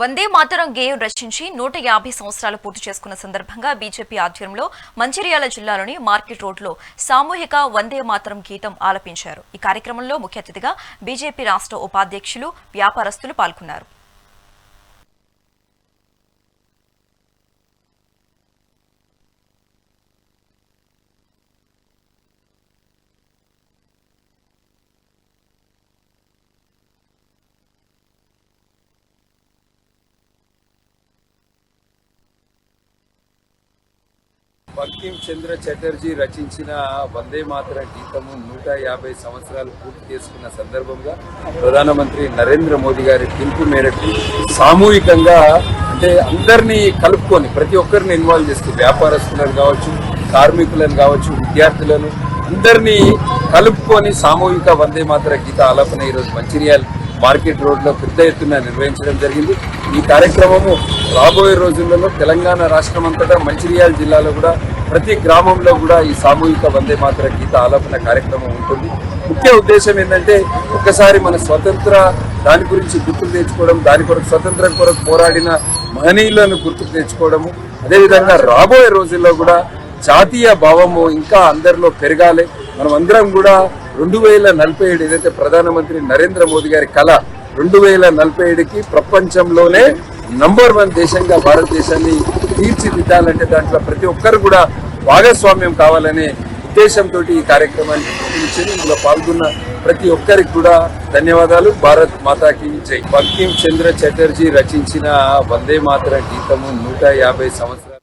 వందే మాతరం గేయం రచించి నూట యాభై సంవత్సరాలు పూర్తి చేసుకున్న సందర్భంగా బీజేపీ ఆధ్వర్యంలో మంచిర్యాల జిల్లాలోని మార్కెట్ రోడ్లో సామూహిక వందే మాతరం గీతం ఆలపించారు. ఈ కార్యక్రమంలో ముఖ్య అతిథిగా బీజేపీ రాష్ట్ర ఉపాధ్యక్షులు వ్యాపారస్తులు పాల్గొన్నారు. బంకిం చంద్ర చటర్జీ రచించిన వందే మాతర గీతము నూట యాభై సంవత్సరాలు పూర్తి చేసుకున్న సందర్భంగా ప్రధానమంత్రి నరేంద్ర మోదీ గారి పిలుపు మేరకు సామూహికంగా అంటే అందరినీ కలుపుకొని ప్రతి ఒక్కరిని ఇన్వాల్వ్ చేస్తూ వ్యాపారస్తులను కావచ్చు కార్మికులను కావచ్చు విద్యార్థులను అందరినీ కలుపుకొని సామూహిక వందే మాతర గీత ఆలాపన ఈరోజు మంచిర్యాలు మార్కెట్ రోడ్లో పెద్ద ఎత్తున నిర్వహించడం జరిగింది. ఈ కార్యక్రమము రాబోయే రోజులలో తెలంగాణ రాష్ట్రం అంతటా మంచిర్యాల జిల్లాలో కూడా ప్రతి గ్రామంలో కూడా ఈ సామూహిక వందే మాత్ర గీత ఆలాపన కార్యక్రమం ఉంటుంది. ముఖ్య ఉద్దేశం ఏంటంటే ఒక్కసారి మన స్వతంత్ర దాని గురించి గుర్తుకు తెచ్చుకోవడం దాని కొరకు స్వతంత్రం కొరకు పోరాడిన మహనీయులను గుర్తుకు తెచ్చుకోవడము. అదేవిధంగా రాబోయే రోజుల్లో కూడా జాతీయ భావము ఇంకా అందరిలో పెరగాలి. మనం అందరం కూడా రెండు వేల నలభై ఏడు ఏదైతే ప్రధానమంత్రి నరేంద్ర మోదీ గారి కళ రెండు వేల నలభై ఏడుకి ప్రపంచంలోనే నంబర్ వన్ దేశంగా భారతదేశాన్ని తీర్చిదిద్దాలంటే దాంట్లో ప్రతి ఒక్కరు కూడా భాగస్వామ్యం కావాలనే ఉద్దేశంతో ఈ కార్యక్రమాన్ని పిలుపునిచ్చింది ఇందులో పాల్గొన్న ప్రతి ఒక్కరికి కూడా ధన్యవాదాలు. భారత్ మాతాకి జై. బంకిం చంద్ర చటర్జీ రచించిన వందే మాతర గీతము నూట యాభై సంవత్సరాలు